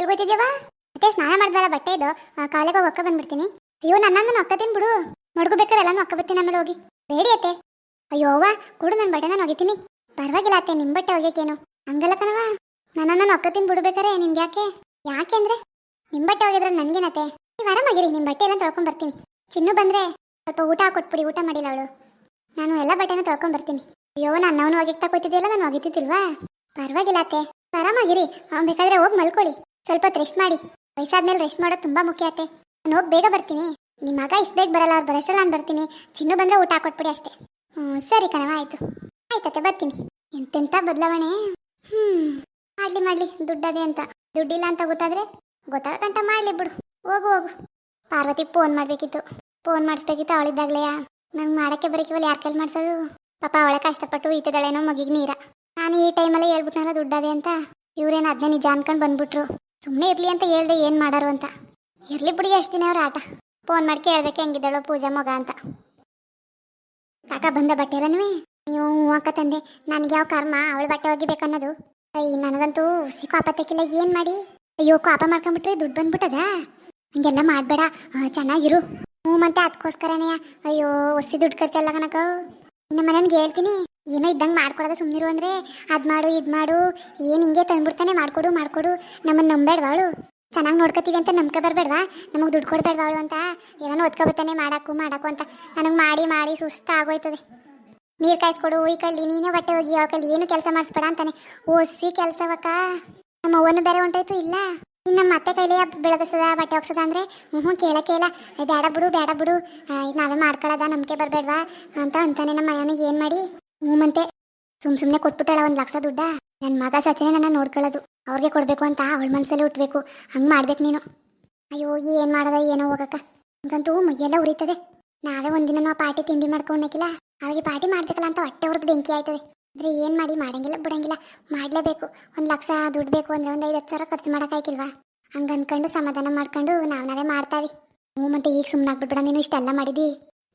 ಎಲ್ಗೋತಿದ್ಯವ ಮತ್ತೆ ಸ್ನಾನ ಮಾಡ್ದಲ್ಲ ಬಟ್ಟೆ ಇದು. ಕಾಲಿಗೆ ಹೋಗಿ ಬಂದ್ಬಿಡ್ತೀನಿ. ಅಯ್ಯೋ ನನ್ನನ್ನು ಒಕ್ಕತೀನಿ ಬಿಡು. ಮಡ್ಕೋಬೇಕಾದ್ರೆ ಎಲ್ಲಾನು ಒಕ್ಕ ಬರ್ತೀನಿ ಆಮೇಲೆ ಹೋಗಿ. ಬೇಡಿ ಅತ್ತೆ. ಅಯ್ಯೋ ಅವ್ವ ಕೊಡು ನನ್ನ ಬಟ್ಟೆ ನಾನು ಒಗಿತೀನಿ ಪರವಾಗಿಲ್ಲ ಅತ್ತೆ ನಿಮ್ಮ ಬಟ್ಟೆ ಒಗ್ಯಕ್ಕೇನು. ಹಂಗಲ್ಲ ಕಣವ ನನ್ನನ್ನು ಒಕ್ಕತೀನಿ ಬಿಡ್ಬೇಕಾರೆ ನಿಮ್ಗೆ ಯಾಕೆ ಯಾಕೆ ಅಂದ್ರೆ? ನಿಮ್ಮ ಬಟ್ಟೆ ಒಗೆದ್ರಲ್ಲಿ ನನ್ಗೇನತ್ತೆ ನೀವು ಆರಾಮಾಗಿರಿ ನಿಮ್ಮ ಬಟ್ಟೆ ಎಲ್ಲ ತೊಳ್ಕೊಂಡ್ ಬರ್ತೀನಿ. ಚಿನ್ನು ಬಂದ್ರೆ ಸ್ವಲ್ಪ ಊಟ ಕೊಟ್ಬಿಡಿ, ಊಟ ಮಾಡಿಲ್ಲ ಅವಳು. ನಾನು ಎಲ್ಲ ಬಟ್ಟೆನ ತೊಳ್ಕೊಂಡ್ ಬರ್ತೀನಿ. ಅಯ್ಯೋ ನನ್ನವನು ಒಗಿತಾ ಕೂತಿದ್ದಿಲ್ಲ ನಾನು ಒಗಿತಿದ್ದಿಲ್ವಾ? ಪರವಾಗಿಲ್ಲ ಅತ್ತೆ. ಆರಾಮಾಗಿರಿ. ಅವ್ನು ಬೇಕಾದ್ರೆ ಹೋಗಿ ಮಲ್ಕೊಳ್ಳಿ. ಸ್ವಲ್ಪ ರೆಸ್ಟ್ ಮಾಡಿ. ವಯಸ್ಸಾದ್ಮೇಲೆ ರೆಸ್ಟ್ ಮಾಡೋದು ತುಂಬಾ ಮುಖ್ಯ ಅತ್ತೆ. ನಾನು ಹೋಗಿ ಬೇಗ ಬರ್ತೀನಿ. ನಿಮ್ಮ ಮಗ ಇಷ್ಟು ಬೇಗ ಬರಲ್ಲ, ಅವ್ರು ಬರಷ್ಟಲ್ಲ ನಾನು ಬರ್ತೀನಿ. ಚಿನ್ನು ಬಂದ್ರೆ ಊಟ ಹಾಕೊಟ್ಬಿಡಿ ಅಷ್ಟೇ. ಹ್ಞೂ ಸರಿ ಕಣವ ಆಯ್ತು. ಆಯ್ತತ್ತೆ ಬರ್ತೀನಿ. ಎಂತೆಂಥ ಬದಲಾವಣೆ? ಹ್ಮ್, ಮಾಡ್ಲಿ, ಮಾಡಲಿ. ದುಡ್ಡದೆ ಅಂತ. ದುಡ್ಡಿಲ್ಲ ಅಂತ ಗೊತ್ತಾದ್ರೆ ಗೊತ್ತಾಗಂಟ ಮಾಡ್ಲಿ ಬಿಡು. ಹೋಗು ಹೋಗು. ಪಾರ್ವತಿ ಫೋನ್ ಮಾಡಬೇಕಿತ್ತು. ಫೋನ್ ಮಾಡಿಸ್ಬೇಕಿತ್ತು ಅವಳಿದ್ದಾಗ್ಲೆಯ ನಂಗೆ ಮಾಡಕ್ಕೆ ಬರೋಕಿವಲ್ಲ ಯಾರ ಕೈಲಿ ಮಾಡಿಸೋದು? ಪಾಪ ಅವಳೆ ಕಷ್ಟಪಟ್ಟು ಈತದಳೇನೋ ಮಗಿಗೆ ನೀರ. ನಾನು ಈ ಟೈಮಲ್ಲಿ ಹೇಳ್ಬಿಟ್ನಲ್ಲ ದುಡ್ಡದೆ ಅಂತ. ಇವ್ರೇನು ಅದನ್ನೇ ನಿಜ ಅನ್ಕೊಂಡು ಬಂದ್ಬಿಟ್ರು. ಸುಮ್ಮನೆ ಇರಲಿ ಅಂತ ಹೇಳ್ದೆ ಏನು ಮಾಡಾರು ಅಂತ. ಇರಲಿ ಬಿಡಿ ಎಷ್ಟು ದಿನ ಅವ್ರ ಆಟ. ಫೋನ್ ಮಾಡಿ ಕೇಳ್ಬೇಕು ಹೆಂಗಿದ್ದಾಳೋ ಪೂಜಾ ಮಗ ಅಂತ. ಕಾಕ ಬಂದ ಬಟ್ಟೆ ಎಲ್ಲನೂ ನೀವು? ಅಕ್ಕ ತಂದೆ. ನನಗೆ ಯಾವ ಕರ್ಮ? ಅವಳ ಬಟ್ಟೆ ಒಗಿಬೇಕನ್ನೋದು ಅಯ್ಯ ನನಗಂತೂ ಹುಸಿ ಕೋಪ ತೆಕ್ಕಿಲ್ಲ ಏನು ಮಾಡಿ? ಅಯ್ಯೋ, ಕೋಪ ಮಾಡ್ಕೊಂಬಿಟ್ರೆ ದುಡ್ಡು ಬಂದ್ಬಿಟ್ಟದ? ಹಂಗೆಲ್ಲ ಮಾಡಬೇಡ. ಚೆನ್ನಾಗಿರು. ಹ್ಞೂ ಮತ್ತೆ ಅದಕ್ಕೋಸ್ಕರನೇ ಅಯ್ಯೋ, ಒಸಿ ದುಡ್ಡು ಖರ್ಚಲ್ಲ ಕನಕ ಇನ್ನು ಮನೆಯನ್ಗೆ ಹೇಳ್ತೀನಿ, ಏನೋ ಇದ್ದಂಗೆ ಮಾಡ್ಕೊಡೋದ ಸುಮ್ಮನಿರು ಅಂದರೆ ಅದು ಮಾಡು, ಇದು ಮಾಡು, ಏನು ಹಿಂಗೆ ತಂದ್ಬಿಡ್ತಾನೆ ಮಾಡ್ಕೊಡು, ಮಾಡಿಕೊಡು ನಮ್ಮನ್ನು ನಂಬೇಡ್ವಾಳು ಚೆನ್ನಾಗಿ ನೋಡ್ಕೋತೀವಿ ಅಂತ ನಂಬಿಕೆ ಬರಬೇಡ್ವಾ? ನಮಗೆ ದುಡ್ಡು ಕೊಡಬೇಡ್ವಾಳು ಅಂತ? ಏನೋ ಓದ್ಕೊಬತ್ತಾನೆ ಮಾಡಾಕು ಮಾಡಾಕು ಅಂತ ನನಗೆ ಮಾಡಿ ಮಾಡಿ ಸುಸ್ತಾಗೋಯ್ತದೆ. ನೀರು ಕಾಯಿಸ್ಕೊಡು, ಈ ಕಳ್ಳಿ, ನೀನೇ ಬಟ್ಟೆ ಹೋಗಿ, ಅವಳ ಕಲ್ಲಿ ಏನು ಕೆಲಸ ಮಾಡಿಸ್ಬೇಡ ಅಂತಾನೆ. ಓಸಿ ಕೆಲಸವಕ್ಕ. ನಮ್ಮ ಅವ್ವನು ಬೇರೆ ಹೊಂಟೋಯ್ತು, ಇಲ್ಲ? ಇನ್ನು ನಮ್ಮ ಕೈಲಿ ಬೆಳಗಿಸದ ಬಟ್ಟೆ ಒಗ್ಸದ ಅಂದ್ರೆ ಹ್ಞೂ ಕೇಳ ಕೇಳ. ಏ, ಬೇಡ ಬಿಡು ಬೇಡ. ಬಿಡು ಇದು ನಾವೇ ಮಾಡ್ಕೊಳ್ಳೋದ ನಂಬಿಕೆ ಬರಬೇಡ್ವಾ ಅಂತ ಅಂತಾನೆ ನಮ್ಮ ಮನೆಯವನಿಗೆ ಏನು ಮಾಡಿ ಹ್ಞೂ ಮಂತೆ ಸುಮ್ ಸುಮ್ಮನೆ ಕೊಟ್ಬಿಟ್ಟಳ ಒಂದು ಲಕ್ಷ ದುಡ್ಡ. ನನ್ನ ಮಗ ಸತಿನೇ ನನ್ನ ನೋಡ್ಕೊಳ್ಳೋದು. ಅವ್ರಿಗೆ ಕೊಡಬೇಕು ಅಂತ ಅವಳ ಮನಸ್ಸಲ್ಲಿ ಹುಟ್ಟಬೇಕು ಹಂಗೆ ಮಾಡ್ಬೇಕು ನೀನು. ಅಯ್ಯೋ ಏನು ಮಾಡೋದ ಏನೋ ಹೋಗಕ್ಕ. ಹಂಗಂತೂ ಮೈಯೆಲ್ಲ ಉರಿತದೆ. ನಾವೇ ಒಂದಿನ ಪಾರ್ಟಿ ತಿಂಡಿ ಮಾಡ್ಕೊಂಡಕ್ಕಿಲ್ಲ ಅವಳಿಗೆ ಪಾರ್ಟಿ ಮಾಡ್ಬೇಕಲ್ಲ ಅಂತ ಹೊಟ್ಟೆ ಹೊರದು ಬೆಂಕಿ ಆಯ್ತದೆ. ಆದ್ರೆ ಏನು ಮಾಡಿ ಮಾಡಂಗಿಲ್ಲ, ಬಿಡಂಗಿಲ್ಲ. ಮಾಡಲೇಬೇಕು. ಒಂದು ಲಕ್ಷ ದುಡ್ಡು ಬೇಕು ಅಂದ್ರೆ ಒಂದು ಐದು ಹತ್ತು ಸಾವಿರ ಖರ್ಚು ಮಾಡೋಕ್ಕಾಯ್ಕಿಲ್ವಾ ಹಂಗೆ ಅನ್ಕೊಂಡು ಸಮಾಧಾನ ಮಾಡ್ಕೊಂಡು ನಾವು ನಾವೇ ಮಾಡ್ತಾವಿ. ಹ್ಞೂ ಮತ್ತೆ ಈಗ ಸುಮ್ಮನೆ ಆಗ್ಬಿಟ್ಬಿಡ, ನೀನು ಇಷ್ಟೆಲ್ಲ ಮಾಡಿದಿ.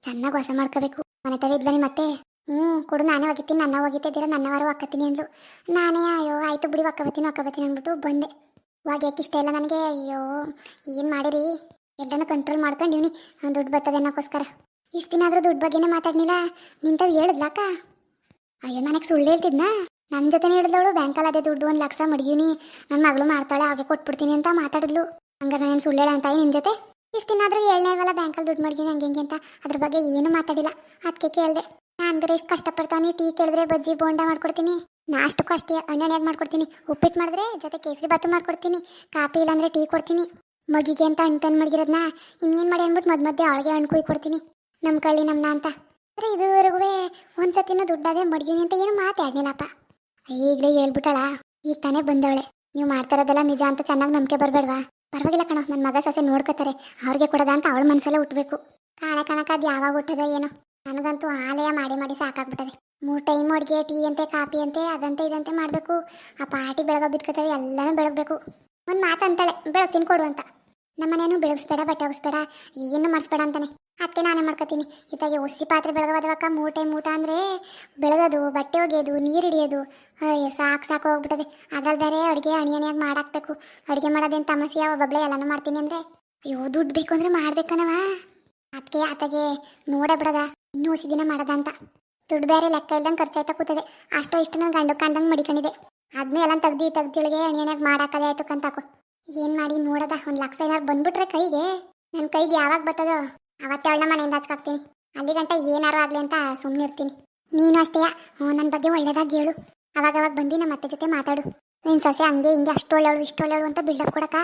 ಚೆನ್ನಾಗಿ ಹೊಸ ಮಾಡ್ಕೋಬೇಕು. ಮನೆ ತವ ಇದ್ವನಿ ಮತ್ತೆ ಹ್ಞೂ, ಕೊಡು, ನಾನೇ ಒಗಿತೀನಿ, ನನ್ನ ಒಗಿತಿದ್ದೀರ ನನ್ನ ವಾರ ಹಾಕತ್ತೀನಿ ಅಂದ್ಲು. ನಾನೇ, ಅಯ್ಯೋ, ಆಯ್ತು ಬಿಡಿ ಒಕ್ಕಬತ್ತೀನಿ ಒಕ್ಕಬತ್ತೀನಿ ಅಂದ್ಬಿಟ್ಟು ಬಂದೆ. ಒಗ್ಯಕ್ಕೆ ಇಷ್ಟ ಇಲ್ಲ ನನಗೆ? ಅಯ್ಯೋ, ಏನು ಮಾಡಿರಿ? ಎಲ್ಲನೂ ಕಂಟ್ರೋಲ್ ಮಾಡ್ಕೊಂಡಿವ್ನಿ ದುಡ್ಡು ಬರ್ತದೆ ಅನ್ನೋಕ್ಕೋಸ್ಕರ ಇಷ್ಟು ದಿನ ಆದರೂ ದುಡ್ಡು ಬಗ್ಗೆನೇ ಮಾತಾಡ್ನಿಲ್ಲ? ನಿಂತವ್ ಹೇಳಿದ್ಲಾಕ ಅಯ್ಯೋ, ನನಗೆ ಸುಳ್ಳು ಹೇಳ್ತಿದ್ನಾ? ನನ್ನ ಜೊತೆನೇ ಹೇಳಿದವಳು ಬ್ಯಾಂಕಲ್ಲಿ ಅದೇ ದುಡ್ಡು ಒಂದು ಲಕ್ಷ ಮಡಗೀನಿ ನನ್ನ ಮಗಳು ಮಾಡ್ತಾಳೆ, ಹಾಗೆ ಕೊಟ್ಬಿಡ್ತೀನಿ ಅಂತ ಮಾತಾಡಿದ್ಲು. ಹಂಗಾರೆ ನಾನು ಸುಳ್ಳು ಹೇಳ ಅಂತ ನಿನ್ನ ಜೊತೆ? ಇಷ್ಟು ದಿನ ಆದರೂ ಏಳನೇವಲ್ಲ ಬ್ಯಾಂಕಲ್ಲಿ ದುಡ್ಡು ಮಡಗಿನಿ ಹಂಗೆ ಅಂತ. ಅದ್ರ ಬಗ್ಗೆ ಏನು ಮಾತಾಡಿಲ್ಲ. ಅದಕ್ಕೆ ಕೇಳಿದೆ. ನಾನು ಬೇರೆ ಎಷ್ಟು ಕಷ್ಟಪಡ್ತಾನೆ ಟೀ ಕೇಳಿದ್ರೆ ಬಜ್ಜಿ ಬೋಂಡ ಮಾಡ್ಕೊಡ್ತೀನಿ. ನಾಷ್ಟಕ್ಕೂ ಅಷ್ಟೇ ಹಣ್ಣೆಣ್ಣೆಗೆ ಮಾಡ್ಕೊಡ್ತೀನಿ. ಉಪ್ಪಿಟ್ಟು ಮಾಡಿದ್ರೆ ಜೊತೆ ಕೇಸರಿ ಬಾತು ಮಾಡ್ಕೊಡ್ತೀನಿ. ಕಾಫಿ ಇಲ್ಲಾಂದ್ರೆ ಟೀ ಕೊಡ್ತೀನಿ. ಮಗಿಗೆ ಅಂತ ಅಣ್ಣ ತಂದು ಮಡಗಿರೋದನ್ನ ಇನ್ನೇನು ಮಾಡಿ ಅಂದ್ಬಿಟ್ಟು ಮಧ್ಯ ಮಧ್ಯೆ ಅವಳಿಗೆ ಹಣ್ಣು ಕುಯ್ ಕೊಡ್ತೀನಿ ನಮ್ಮ ಕಳ್ಳಿ ನಮ್ಮನ್ನ ಅಂತ. ಆದರೆ ಇದುವರೆಗೂ ಒಂದ್ಸತಿನೂ ದುಡ್ಡಾದೆ ಮಡ್ಗಿನಿ ಅಂತ ಏನು ಮಾತಾಡ್ನಿಲ್ಲಪ್ಪ ಈಗಲೇ ಹೇಳ್ಬಿಟ್ಟಳ, ಈಗ ತಾನೇ ಬಂದವಳೆ. ನೀವು ಮಾಡ್ತಾರದೆಲ್ಲ ನಿಜ ಅಂತ ಚೆನ್ನಾಗಿ ನಂಬಿಕೆ ಬರಬೇಡ್ವಾ? ಪರವಾಗಿಲ್ಲ ಕಣ ನನ್ನ ಮಗ ಸಸೆ ನೋಡ್ಕೋತಾರೆ. ಅವ್ರಿಗೆ ಕೊಡೋದ ಅಂತ ಅವಳ ಮನಸ್ಸಲ್ಲೇ ಹುಟ್ಟಬೇಕು ಕಾಣ ಕಣಕ ಅದು ಯಾವಾಗ ಹುಟ್ಟದೋ ಏನೋ. ನನಗಂತೂ ಆಲಯ ಮಾಡಿ ಮಾಡಿ ಸಾಕಾಗ್ಬಿಟ್ಟದೆ. ಮೂರು ಟೈಮ್ ಅಡುಗೆ, ಟೀ ಅಂತೆ, ಕಾಫಿ ಅಂತೆ, ಅದಂತೆ ಇದಂತೆ ಮಾಡಬೇಕು. ಆ ಪಾರ್ಟಿ ಬೆಳಗ ಬಿದ್ಕೋತವೆ ಎಲ್ಲನೂ ಬೆಳಗ್ಬೇಕು. ಒಂದು ಮಾತು ಅಂತಾಳೆ ಬೆಳಗ್ತೀನಿ ಕೊಡು ಅಂತ. ನಮ್ಮನೇನು ಬೆಳಗಿಸ್ಬೇಡ, ಬಟ್ಟೆ ಒಗಿಸ್ಬೇಡ, ಏನು ಮಾಡಿಸ್ಬೇಡ ಅಂತಾನೆ. ಅದಕ್ಕೆ ನಾನೇ ಮಾಡ್ಕೊತೀನಿ. ಇತ್ತಾಗೆ ಒಸಿ ಪಾತ್ರೆ ಬೆಳಗವಾದವಕ್ಕ ಮೂರು ಟೈಮ್ ಊಟ ಅಂದರೆ ಬೆಳಗೋದು, ಬಟ್ಟೆ ಒಗೆಯೋದು, ನೀರು ಹಿಡಿಯೋದು. ಅಯ್ಯೋ, ಸಾಕು ಸಾಕು ಹೋಗ್ಬಿಟ್ಟದೆ. ಅದ್ರಲ್ಲಿ ಬೇರೆ ಅಡುಗೆ ಅಣಿಯಣಿಯಾಗಿ ಮಾಡಾಕ್ಬೇಕು. ಅಡುಗೆ ಮಾಡೋದೇನು ತಮಸಿ ಯಾವ ಬಬ್ಳೆ ಎಲ್ಲನೂ ಮಾಡ್ತೀನಿ ಅಂದರೆ. ಅಯ್ಯೋ, ದುಡ್ಡು ಬೇಕು ಅಂದರೆ ಮಾಡ್ಬೇಕನವ. ಅದಕ್ಕೆ ಆತಗೆ ನೋಡಬಿಡದ ಇನ್ನೂ ಹೊಸ ದಿನ ಮಾಡದ ಅಂತ. ದುಡ್ಡು ಬೇರೆ ಲೆಕ್ಕ ಇಲ್ದಂಗೆ ಖರ್ಚಾಯ್ತಾ ಕೂತದೆ. ಅಷ್ಟೋ ಇಷ್ಟು ನಾನು ಗಂಡು ಕಂಡಂಗೆ ಮಡಿಕೊಂಡಿದೆ. ಅದನ್ನೇ ಎಲ್ಲ ತೆಗ್ದು ತೆಗ್ದಿಳಿಗೆ ಅಣಿಯನಾಗ ಮಾಡಾಕದೆ ಆಯ್ತು ಕಂತಾಕು. ಏನು ಮಾಡಿ ನೋಡದ? ಒಂದು ಲಕ್ಷ ಏನಾರು ಬಂದ್ಬಿಟ್ರೆ ಕೈಗೆ. ನನ್ನ ಕೈಗೆ ಯಾವಾಗ ಬರ್ತದೋ ಅವತ್ತೇ ಅವಳನ್ನ ಮನೆಯಿಂದ ಹಚ್ಕಾಕ್ತೀನಿ ಅಲ್ಲಿ ಗಂಟ ಏನಾರು ಆಗಲಿ ಅಂತ ಸುಮ್ಮನೆ ಇರ್ತೀನಿ. ನೀನು ಅಷ್ಟೇ ನನ್ನ ಬಗ್ಗೆ ಒಳ್ಳೇದಾಗಿ ಹೇಳು. ಅವಾಗವಾಗ ಅವಾಗ ಬಂದು ನಮ್ಮ ಅತ್ತೆ ಜೊತೆ ಮಾತಾಡು. ನಿನ್ನ ಸೊಸೆ ಹಂಗೆ ಹಿಂಗೆ ಅಷ್ಟು ಒಳ್ಳೆವಳು, ಇಷ್ಟು ಒಳ್ಳೆವಳು ಅಂತ ಬಿಲ್ಡಪ್ ಕೊಡಕ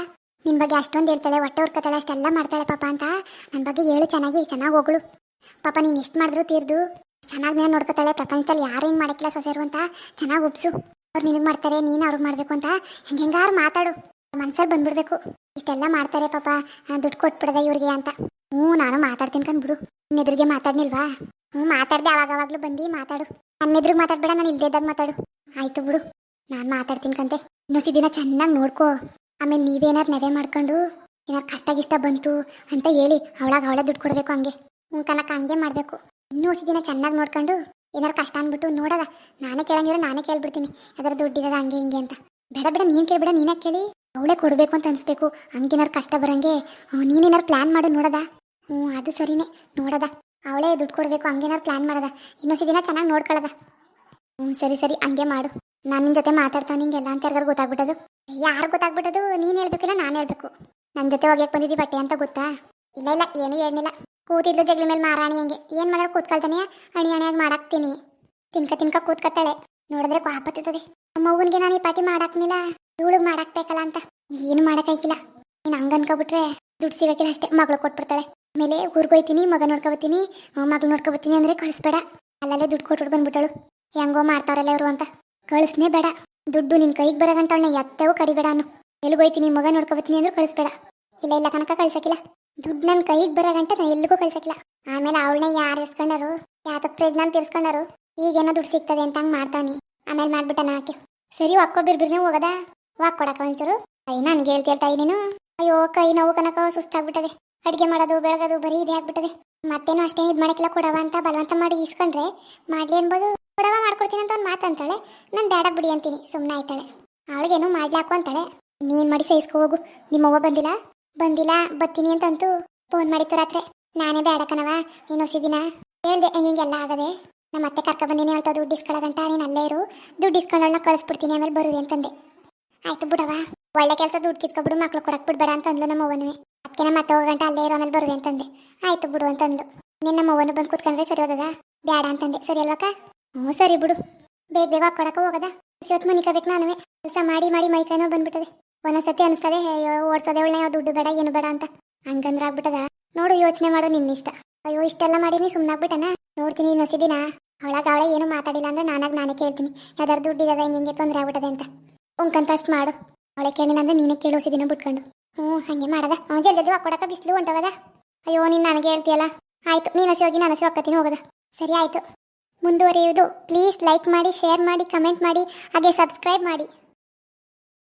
ನಿನ್ನ ಬಗ್ಗೆ ಅಷ್ಟೊಂದು ಹೇಳ್ತಾಳೆ, ಹೊಟ್ಟೆ ಹುರ್ಕತಾಳೆ, ಅಷ್ಟೆಲ್ಲ ಮಾಡ್ತಾಳೆ ಪಾಪ ಅಂತ ನನ್ನ ಬಗ್ಗೆ ಹೇಳು ಚೆನ್ನಾಗಿ ಚೆನ್ನಾಗಿ ಹೋಗಳು. ಪಾಪ ನೀನು ಎಷ್ಟು ಮಾಡಿದ್ರು ತೀರ್ದು, ಚೆನ್ನಾಗಿ ನೀನು ನೋಡ್ಕೊತಾಳೆ, ಪ್ರಪಂಚದಲ್ಲಿ ಯಾರು ಹಿಂಗೆ ಮಾಡಕ್ಕಿಲ್ಲ ಸೊಸೆರು ಅಂತ ಚೆನ್ನಾಗಿ ಒಪ್ಸು. ಅವ್ರು ನಿನಗೆ ಮಾಡ್ತಾರೆ, ನೀನು ಅವ್ರಿಗೆ ಮಾಡಬೇಕು ಅಂತ, ಹೆಂಗೆ ಮಾತಾಡು. ಮನ್ಸಲ್ಲಿ ಬಂದ್ಬಿಡ್ಬೇಕು. ಇಷ್ಟೆಲ್ಲ ಮಾಡ್ತಾರೆ ಪಾಪ ದುಡ್ಡು ಕೊಟ್ಬಿಡದ ಇವ್ರಿಗೆ ಅಂತ. ಹ್ಞೂ, ನಾನು ಮಾತಾಡ್ತೀನಿ ನಿನ್ನ ಎದುರಿಗೆ ಮಾತಾಡ್ನಿಲ್ವಾ? ಹ್ಞೂ, ಮಾತಾಡ್ದೆ ಅವಾಗವಾಗಲೂ ಬಂದು, ಮಾತಾಡು. ನನ್ನ ಎದುರಿಗೆ ಮಾತಾಡ್ಬೇಡ, ನಾನು ಇಲ್ದೇದಾಗ ಮಾತಾಡು. ಆಯ್ತು ಬಿಡು, ನಾನು ಮಾತಾಡ್ತೀನಿ ಕಂತೆ. ಇನ್ನೊಸಿ ದಿನ ಚೆನ್ನಾಗಿ ನೋಡ್ಕೋ. ಆಮೇಲೆ ನೀವೇನಾರು ನೆವೆ ಮಾಡ್ಕೊಂಡು, ಏನಾರು ಕಷ್ಟ ಗಿಷ್ಟ ಬಂತು ಅಂತ ಹೇಳಿ, ಅವಳಾಗ ಅವಳೇ ದುಡ್ಡು ಕೊಡಬೇಕು ಹಂಗೆ. ಹ್ಞೂ ಕನಕ ಹಂಗೆ ಮಾಡಬೇಕು. ಇನ್ನೂ ದಿನ ಚೆನ್ನಾಗಿ ನೋಡ್ಕೊಂಡು, ಏನಾರು ಕಷ್ಟ ಅಂದ್ಬಿಟ್ಟು ನೋಡದ. ನಾನೇ ಕೇಳಂಗಿದ್ರೆ ನಾನೇ ಕೇಳ್ಬಿಡ್ತೀನಿ. ಅದರ ದುಡ್ಡಿರೋದ ಹಂಗೆ ಹಿಂಗೆ ಅಂತ. ಬೇಡ ಬೇಡ, ನೀನು ಕೇಳಬೇಡ, ನೀನೇ ಕೇಳಿ. ಅವಳೇ ಕೊಡಬೇಕು ಅಂತ ಅನಿಸ್ಬೇಕು. ಹಂಗೇನಾರು ಕಷ್ಟ ಬರಂಗೆ. ನೀನೇನಾರು ಪ್ಲ್ಯಾನ್ ಮಾಡು, ನೋಡದ? ಹ್ಞೂ ಅದು ಸರಿನೇ. ನೋಡದ. ಅವಳೇ ದುಡ್ಡು ಕೊಡಬೇಕು ಹಂಗೇನಾರು ಪ್ಲ್ಯಾನ್ ಮಾಡದ. ಇನ್ನೊಂದು ದಿನ ಚೆನ್ನಾಗಿ ನೋಡ್ಕೊಳ್ಳದ ಹ್ಞೂ ಸರಿ ಸರಿ, ಹಂಗೆ ಮಾಡು. ನಾನು ನಿನ್ನ ಜೊತೆ ಮಾತಾಡ್ತಾ ನಿಂಗೆ ಎಲ್ಲ ಅಂತ ಯಾರಿಗಾರು ಗೊತ್ತಾಗ್ಬಿಟ್ಟದು? ಯಾರು ಗೊತ್ತಾಗ್ಬಿಟ್ಟದು? ನೀನು ಹೇಳ್ಬೇಕಿಲ್ಲ ನಾನು ಹೇಳ್ಬೇಕು. ನನ್ನ ಜೊತೆ ಹೋಗ್ಯಕ್ಕೆ ಬಂದಿದ್ದಿ ಬಟ್ಟೆ ಅಂತ ಗೊತ್ತಾ? ಇಲ್ಲ ಇಲ್ಲ, ಏನು ಹೇಳಿಲ್ಲ ಕೂತಿದ್ಲು ಜಗ್ಲಿ ಮೇಲೆ ಮಾರಾಣಿ ಹಂಗೆ. ಏನು ಮಾಡೋಣ ಕೂತ್ಕೊಳ್ತಾನೆ? ಅಣಿ ಅಣಿಯಾಗಿ ಮಾಡಾಕ್ತೀನಿ. ತಿನ್ಕ ತಿನ್ಕ ಕೂತ್ಕತ್ತಾಳೆ ನೋಡಿದ್ರೆ ಪಾಪ ಅವ್ವನ್ಗೆ ನಾನು ಈ ಪಾಟಿ ಮಾಡಾಕ್ನಿಲ್ಲ, ಇವಳಿಗೆ ಮಾಡಾಕ್ಬೇಕಲ್ಲ ಅಂತ. ಏನು ಮಾಡಕ್ಕಾಯ್ಕಿಲ್ಲ ನೀನು ಹಂಗ ಅನ್ಕೊಬಿಟ್ರೆ ದುಡ್ಡು ಸಿಗಕ್ಕಿಲ್ಲ ಅಷ್ಟೇ. ಮಗಳು ಕೊಟ್ಬಿಡ್ತಾಳೆ. ಆಮೇಲೆ ಹೋಯ್ತೀನಿ, ಮಗ ನೋಡ್ಕೊಬತ್ತೀನಿ ಮಗಳು ನೋಡ್ಕೊಬತ್ತೀನಿ ಅಂದ್ರೆ ಕಳಿಸ್ಬೇಡ. ಅಲ್ಲಲ್ಲೇ ದುಡ್ಡು ಕೊಟ್ಬಿಟ್ಟು ಬಂದ್ಬಿಟ್ಟಳು ಹೆಂಗೋ ಮಾಡ್ತಾರಲ್ಲ ಇವರು ಅಂತ. ಕಳಿಸ್ನೇ ಬೇಡ. ದುಡ್ಡು ನಿನ್ ಕೈಗೆ ಬರೋ ಗಂಟ ಅವಳನ್ನ ಎತ್ತವು ಕಡಿಬೇಡ ಅನ್ನು ಎಲ್ಲಿಗೆ ಹೋಯ್ತೀನಿ, ಮಗ ನೋಡ್ಕೊಬತ್ತೀನಿ ಅಂದ್ರೆ ಕಳಿಸ್ಬೇಡ. ಇಲ್ಲ ಇಲ್ಲ ಕನಕ ಕಳ್ಸಕ್ಕಿಲ್ಲ. ದುಡ್ಡು ನನ್ನ ಕೈಗೆ ಬರೋ ಗಂಟ ನಾನು ಎಲ್ಲಿಗೂ ಕಳ್ಸಕ್ಕಿಲ್ಲ. ಆಮೇಲೆ ಅವಳನ್ನ ಯಾರು ಇಸ್ಕೊಂಡರು ಯಾತಕ್ ಪ್ರೆಗ್ನಾನ್ ತಿರ್ಸ್ಕೊಂಡರು? ಈಗೇನೋ ದುಡ್ಡು ಸಿಗ್ತದೆ ಅಂತ ಹಂಗೆ ಮಾಡ್ತಾನೆ ಆಮೇಲೆ ಮಾಡ್ಬಿಟ್ಟನ ಆಕೆ. ಸರಿ ಒಕ್ಕೋ ಬಿರ್ಬಿರ್ನೆ ಹೋಗದ? ವಾಕ್ ಕೊಡಕ ಒಂಚೂರು. ಅಯ್ಯ ನನ್ಗೆ ಹೇಳ್ತೀಯ ತಾಯಿ ನೀನು ಅಯ್ಯೋ, ಕೈ ನೋವು ಕನಕ ಸುಸ್ತಾಗ್ಬಿಟ್ಟದೆ. ಅಡುಗೆ ಮಾಡೋದು, ಬೆಳಗೋದು, ಬರೀ ಇದೇ ಆಗ್ಬಿಟ್ಟದೆ. ಮತ್ತೇನು ಅಷ್ಟೇ ಇದು ಮಾಡಕ್ಕಿಲ್ಲ, ಕೊಡವ ಅಂತ ಬಲವಂತ ಮಾಡಿ ಇಸ್ಕೊಂಡ್ರೆ ಮಾಡ್ಲಿ ಅನ್ಬೋದು. ಕೊಡವ ಮಾಡ್ಕೊಡ್ತೀನಿ ಅಂತ ಒಂದು ಮಾತಂತಾಳೆ ನಾನು ಬೇಡ ಬಿಡಿ ಅಂತೀನಿ ಸುಮ್ಮನೆ ಆಯ್ತಾಳೆ. ಅವಳಿಗೇನು ಮಾಡ್ಲಾಕು ಅಂತಾಳೆ. ನೀನ್ ಮಾಡಿ ಸಹಿಸ್ಕೊ ಹೋಗು. ನಿಮ್ಮವ್ವ ಬಂದಿಲ್ಲ? ಬಂದಿಲ್ಲ, ಬತ್ತೀನಿ ಅಂತಂತೂ. ಫೋನ್ ಮಾಡಿತ್ತು ರಾತ್ರಿ. ನಾನೇ ಬೇಡ ಕಣವ ನೀನು ದಿನ ಹೇಳ್ದೆ ಹೆಂಗೆಲ್ಲ ಆಗದೆ. ನಮ್ಮ ಅತ್ತೆ ಕರ್ಕ ಬಂದಿನಿ ಹೇಳ್ತಾ ದುಡ್ಡು ಇಸ್ಕೊಳ್ಳೋ ಗಂಟ ನೀನು ಅಲ್ಲೇ ಇರು. ದುಡ್ಡು ಇಸ್ಕೊಂಡವಳನ್ನ ಕಳಿಸ್ಬಿಡ್ತೀನಿ ಆಮೇಲೆ ಬರುವೆ ಅಂತಂದೆ. ಆಯ್ತು ಬಿಡವ ಒಳ್ಳೆ ಕೆಲಸ ದುಡ್ಡು ಕಿತ್ಕೊಬಿಡು, ಮಕ್ಳು ಕೊಡಕ್ ಬಿಡ್ಬೇಡ ಅಂತಂದ್ಲು ನಮ್ಮ ಅವ್ವನುವೆ. ಅದಕ್ಕೆ ನಮ್ಮ ಅತ್ತೆ ಹೋಗೋ ಗಂಟ ಅಲ್ಲೇ ಇರೋ, ಆಮೇಲೆ ಬರುವೆ ಅಂತಂದೆ. ಆಯ್ತು ಬಿಡು ಅಂತಂದ್ಲು. ನಿನ್ನ ನಮ್ಮ ಅವ್ವನು ಬಂದು ಕೂತ್ಕೊಂಡ್ರೆ ಸರಿ ಹೋದದ? ಬೇಡ ಅಂತಂದೆ. ಸರಿ ಅಲ್ವಕ್ಕ ಹ್ಞೂ, ಸರಿ ಬಿಡು. ಬೇಗ ಬೇಗ ಕೊಡಕ್ಕೆ ಹೋಗದ? ಇವತ್ತು ಮನಿಕಬೇಕು ನಾನು ಕೆಲಸ ಮಾಡಿ ಮಾಡಿ ಮೈಕೈನೋ ಬಂದ್ಬಿಟ್ಟದೆ. ಒಂದೊಂದ್ಸತಿ ಅನಿಸ್ತದೆ ಓಡ್ಸೋದೆ ಒಳ್ಳೆ ದುಡ್ಡು ಬೇಡ, ಏನು ಬೇಡ ಅಂತ. ಹಂಗಂದ್ರೆ ಆಗ್ಬಿಟ್ಟದ? ನೋಡು, ಯೋಚನೆ ಮಾಡು ನಿನ್ನಿಷ್ಟ. ಅಯ್ಯೋ, ಇಷ್ಟೆಲ್ಲ ಮಾಡೀನಿ ಸುಮ್ಮನಾಗ್ಬಿಟ್ಟನ ನೋಡ್ತೀನಿ ಇನ್ನೊಸಿ ದಿನ. ಅವಳಾಗ ಅವಳೆ ಏನು ಮಾತಾಡಿಲ್ಲ ಅಂದ್ರೆ ನಾನಾಗ ನಾನೇ ಕೇಳ್ತೀನಿ. ಯಾವ್ದಾರು ದುಡ್ಡು ಇದಾದ ಹಿಂಗೆ ತೊಂದರೆ ಆಗ್ಬಿಟ್ಟದೆ ಅಂತ. ಉಂಕಂತ ಮಾಡು. ಅವಳೆ ಕೇಳಿಲ್ಲ ಅಂದ್ರೆ ನೀನೇ ಕೇಳೋಸಿ ಬಿಟ್ಕೊಂಡು. ಹ್ಞೂ, ಹಂಗೆ ಮಾಡದ. ಅವ್ನು ಜಲ್ದಿ ಜಲ್ದಿ ಹಾಕೊಡಕ ಬಿಸಿಲು ಹೊಂಟೋಗದ ಅಯ್ಯೋ, ನೀನು ನನಗೆ ಹೇಳ್ತೀಯಲ್ಲ? ಆಯಿತು, ನೀನು ಹಸಿ ಹೋಗಿ ನಾನು ಹಸಿ ಹೋಗ್ತೀನಿ ಹೋಗದ. ಸರಿ, ಆಯಿತು. ಮುಂದುವರಿಯುವುದು. ಪ್ಲೀಸ್ ಲೈಕ್ ಮಾಡಿ, ಶೇರ್ ಮಾಡಿ, ಕಮೆಂಟ್ ಮಾಡಿ, ಹಾಗೆ ಸಬ್ಸ್ಕ್ರೈಬ್ ಮಾಡಿ.